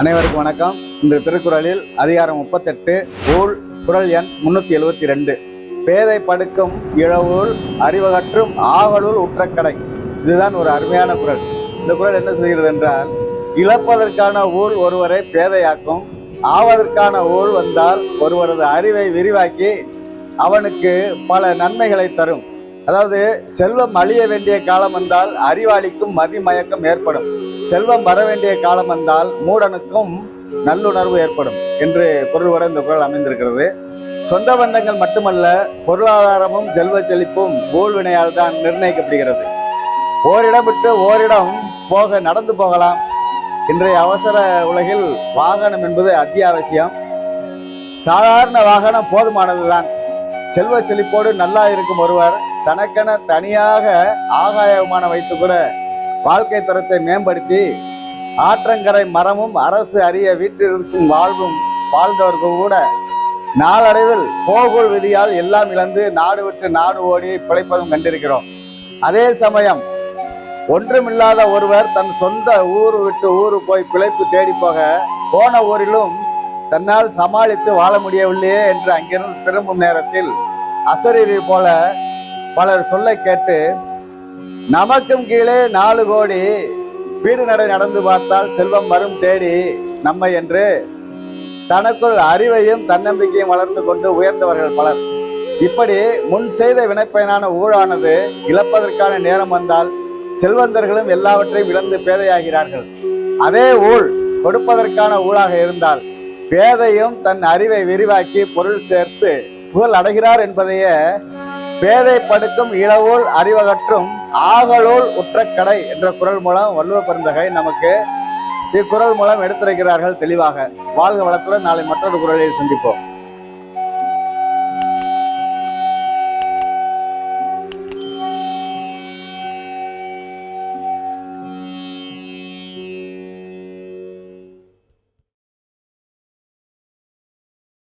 அனைவருக்கும் வணக்கம். இன்று திருக்குறளில் அதிகாரம் முப்பத்தெட்டு ஊழ் குரல் எண் முன்னூத்தி எழுபத்தி ரெண்டு பேதை படுக்கும் இழவுள் அறிவகற்றும் ஆவலுள் உற்றக்கடை இதுதான் ஒரு அருமையான குறள் இந்த குறள் என்ன சொல்கிறது என்றால் இழப்பதற்கான ஊழ் ஒருவரை பேதையாக்கும் ஆவதற்கான ஊழ் வந்தால் ஒருவரது அறிவை விரிவாக்கி அவனுக்கு பல நன்மைகளை தரும். அதாவது செல்வம் அழிய வேண்டிய காலம் வந்தால் அறிவாளிக்கும் மதிமயக்கம் ஏற்படும். செல்வம் வர வேண்டிய காலம் வந்தால் மூடனுக்கும் நல்லுணர்வு ஏற்படும் என்று பொருள்பட இந்த குரல் அமைந்திருக்கிறது. சொந்த பந்தங்கள் மட்டுமல்ல பொருளாதாரமும் செல்வ செழிப்பும் ஊழ்வினையால் தான் நிர்ணயிக்கப்படுகிறது. ஓரிடம் விட்டு ஓரிடம் போக நடந்து போகலாம். இன்றைய அவசர உலகில் வாகனம் என்பது அத்தியாவசியம். சாதாரண வாகனம் போதுமானதுதான். செல்வ செழிப்போடு நல்லா இருக்கும் ஒருவர் தனக்கென தனியாக ஆகாய விமானம் வைத்து கூட வாழ்க்கை தரத்தை மேம்படுத்தி ஆற்றங்கரை மரமும் அரசு அறிய வீட்டில் இருக்கும் வாழ்வும் வாழ்ந்தவர்கள் கூட நாளடைவில் போகோல் விதியால் எல்லாம் இழந்து நாடு விட்டு நாடு ஓடி பிழைப்பதும் கண்டிருக்கிறோம். அதே சமயம் ஒன்றுமில்லாத ஒருவர் தன் சொந்த ஊர் விட்டு ஊர் போய் பிழைப்பு தேடி போக போன ஊரிலும் தன்னால் சமாளித்து வாழ முடியவில்லையே என்று அங்கிருந்து திரும்பும் நேரத்தில் அசரீரி போல பலர் சொல்ல கேட்டு நமக்கும் கீழே நாலு கோடி வீடு நடை நடந்து பார்த்தால் செல்வம் வரும் தேடி நம்மை என்று தனக்குள் அறிவையும் தன்னம்பிக்கையும் வளர்ந்து கொண்டு உயர்ந்தவர்கள் பலர். இப்படி முன் செய்த வினைப்பயனான ஊழானது இழப்பதற்கான நேரம் வந்தால் செல்வந்தர்களும் எல்லாவற்றையும் இழந்து பேதையாகிறார்கள். அதே ஊழ் கொடுப்பதற்கான ஊழாக இருந்தால் பேதையும் தன் அறிவை விரிவாக்கி பொருள் சேர்த்து புகழ் அடைகிறார் என்பதையே பேதை படுக்கும் இளவோல் அறிவகற்றும் ஆகலோல் உற்றக்கடை என்ற குரல் மூலம் வள்ளுவ பெருந்தகை நமக்கு இக்குரல் மூலம் எடுத்திருக்கிறார்கள் தெளிவாக. வாழ்க வளத்துடன் நாளை மற்றொரு குரலில் சந்திப்போம்.